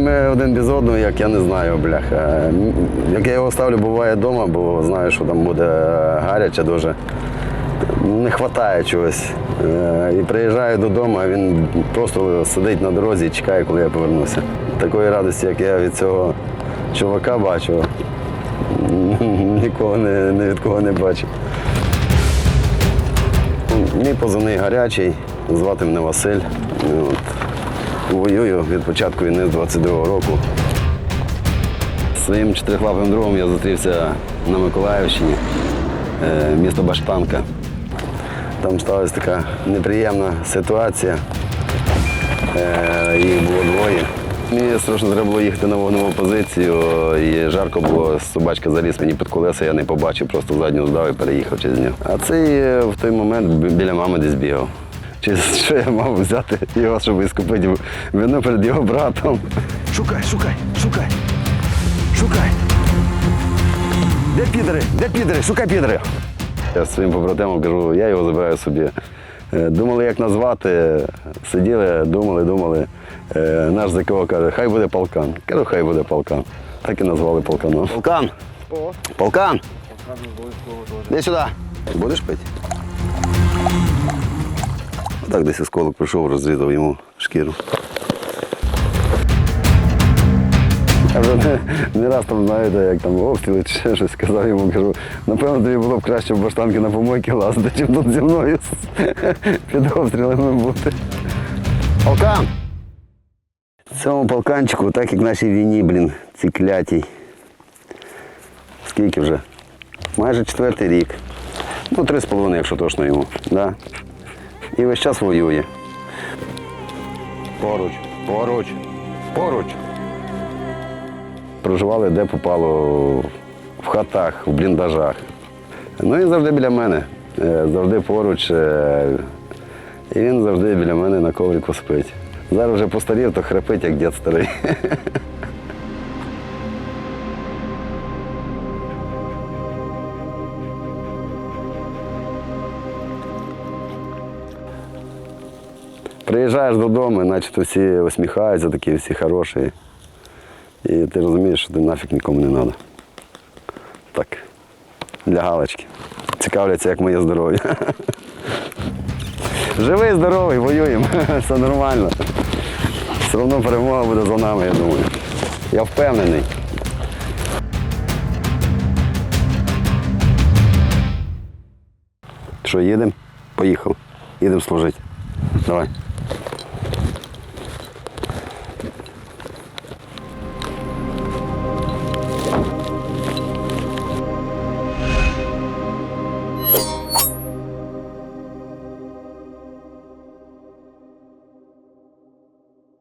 Ми один без одного, як я не знаю, бляха. Як я його ставлю, буває вдома, бо знаю, що там буде гаряче дуже. Не вистачає чогось. Е, І приїжджаю додому, а він просто сидить на дорозі і чекає, коли я повернуся. Такої радості, як я від цього чувака бачу, нікого не, ні від кого не бачив. Мій позивний гарячий, звати мене Василь. От. Воюю від початку війни з 22-го року. Своїм чотирихлапим другом я зустрівся на Миколаївщині, е, місто Баштанка. Там сталася така неприємна ситуація. Е, Їх було двоє. Мені страшно треба було їхати на вогневу позицію, і жарко було, собачка заліз мені під колеса, я не побачив, просто задню здав і переїхав через нього. А цей е, в той момент біля мами десь бігав. Чи що я мав взяти його, щоб іскупити вину перед його братом. Шукай, шукай, шукай. Шукай. Де підери? Де підери? Шукай підери. Я своїм побратимам кажу, я його забираю собі. Е, Думали, як назвати. Сиділи, думали, думали. Е, Наш ЗКО каже, хай буде полкан. Кажу, хай буде полкан. Так і назвали полканом. Полкан! Полкан! Іди сюди. Будеш пити? Так десь осколок прийшов, розрізав йому шкіру. Я вже не, не раз там, знаєте, як там обстріли чи ще щось сказав йому, кажу, напевно, тобі було б краще в баштанки на помойки лазити, чим тут зі мною під обстрілами бути. Полкан! Цьому полканчику, так як нашій війні, блін, ці клятій. Скільки вже? Майже четвертий рік. Ну, три з половиною, якщо точно йому. Да. І весь час воює. Поруч, поруч, поруч проживали де попало, в хатах, в бліндажах. Ну і завжди біля мене, е, завжди поруч. е, І він завжди біля мене на коврику спить. Зараз вже постарів, то храпить, як дід старий. Приїжджаєш додому, начебто всі усміхаються, такі всі хороші. І ти розумієш, що ти нафіг нікому не треба. Так, для галочки. Цікавляться, як моє здоров'я. Живий, здоровий, воюємо, все нормально. Все одно перемога буде за нами, я думаю. Я впевнений. Що, їдемо? Поїхав. Їдемо служити. Давай.